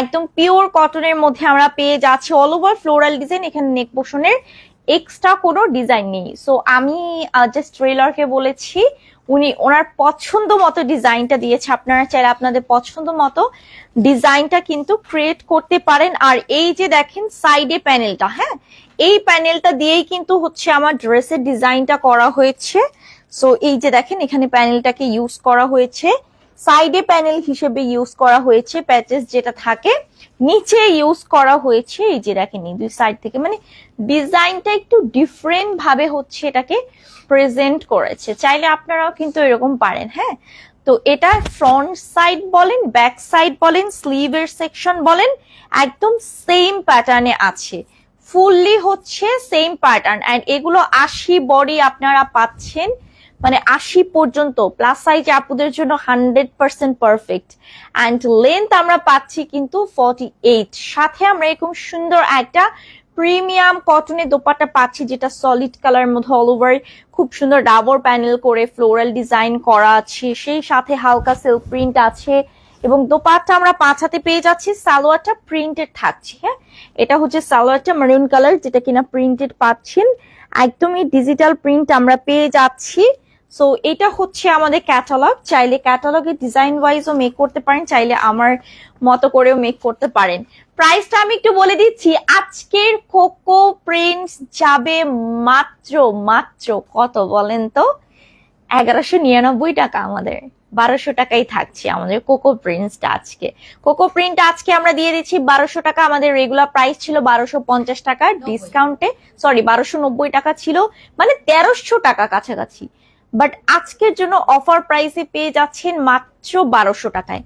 একদম পিওর কটনের মধ্যে আমরা পেয়ে যাচ্ছি অল ওভার ফ্লোরাল ডিজাইন এখানে নেক পোষণের এক্সট্রা কোনো ডিজাইন নেই। সো আমি জাস্ট ট্রেলারকে বলেছি, উনি ওনার পছন্দ মতো ডিজাইনটা দিয়েছে। আপনারা চাইলে আপনাদের পছন্দ মতো ডিজাইনটা কিন্তু ক্রিয়েট করতে পারেন। আর এই যে দেখেন সাইডে প্যানেলটা হ্যাঁ? এই প্যানেলটা দিয়েই কিন্তু হচ্ছে আমার ড্রেসের ডিজাইনটা করা হয়েছে। সো এই যে দেখেন, এখানে প্যানেলটাকে ইউজ করা হয়েছে। সাইডে প্যানেল হিসেবে ইউজ করা হয়েছে প্যাচেস যেটা থাকে। নিচে ইউজ করা হয়েছে, এই যে দেখেন দুই সাইড থেকে। মানে ডিজাইনটা একটু ডিফারেন্ট ভাবে হচ্ছে এটাকে প্রেজেন্ট করেছে। চাইলে আপনারাও কিন্তু এরকম পারেন হ্যাঁ? তো এটা ফ্রন্ট সাইড বলেন ব্যাক সাইড বলেন স্লিভের সেকশন বলেন, একদম সেম প্যাটার্নে আছে। ফুললি হচ্ছে সেম প্যাটার্ন অ্যান্ড এগুলো আশি বডি আপনারা পাচ্ছেন মানে আশি পর্যন্ত প্লাস সাইজ আপুদের জন্য hundred percent perfect and length আমরা পাচ্ছি কিন্তু ফর্টি এইট সাথে আমরা এরকম সুন্দর একটা প্রিমিয়াম কটনের দোপাট্টা পাচ্ছি, যেটা সলিড কালার মধ্যে অল ওভার খুব সুন্দর ডাবর প্যানেল করে ফ্লোরাল ডিজাইন করা আছে, সেই সাথে হালকা সিল্ক প্রিন্ট আছে, এবং দোপাট্টা আমরা পাঁচ হাতে পেয়ে যাচ্ছি, সালোয়ারটা প্রিন্টেড থাকছে হ্যাঁ? এটা হচ্ছে সালোয়ারটা মেরুন কালার যেটা কিনা প্রিন্টেড পাচ্ছেন। একদমই ডিজিটাল প্রিন্ট আমরা পেয়ে যাচ্ছি। সো এটা হচ্ছে আমাদের ক্যাটালগ চাইলে ক্যাটালগে ডিজাইন ওয়াইজও মেক করতে পারেন চাইলে আমার মতো করেও মেক করতে পারেন। প্রাইসটা আমি একটু বলে দিচ্ছি আজকের কোকো প্রিন্টস যাবে মাত্র মাত্র কত বলেন তো? এগারোশো নিরানব্বই টাকা আমাদের বারোশো টাকাই থাকছে আমাদের কোকো প্রিন্টসটা আজকে। কোকো প্রিন্ট আজকে আমরা দিয়ে দিচ্ছি বারোশো টাকা আমাদের রেগুলার প্রাইস ছিল বারোশো পঞ্চাশ টাকা ডিসকাউন্টে সরি বারোশো নব্বই টাকা ছিল মানে তেরোশো টাকা কাছাকাছি। বাট আজকের জন্য অফার প্রাইসে পেয়ে যাচ্ছেন মাত্র বারোশো টাকায়।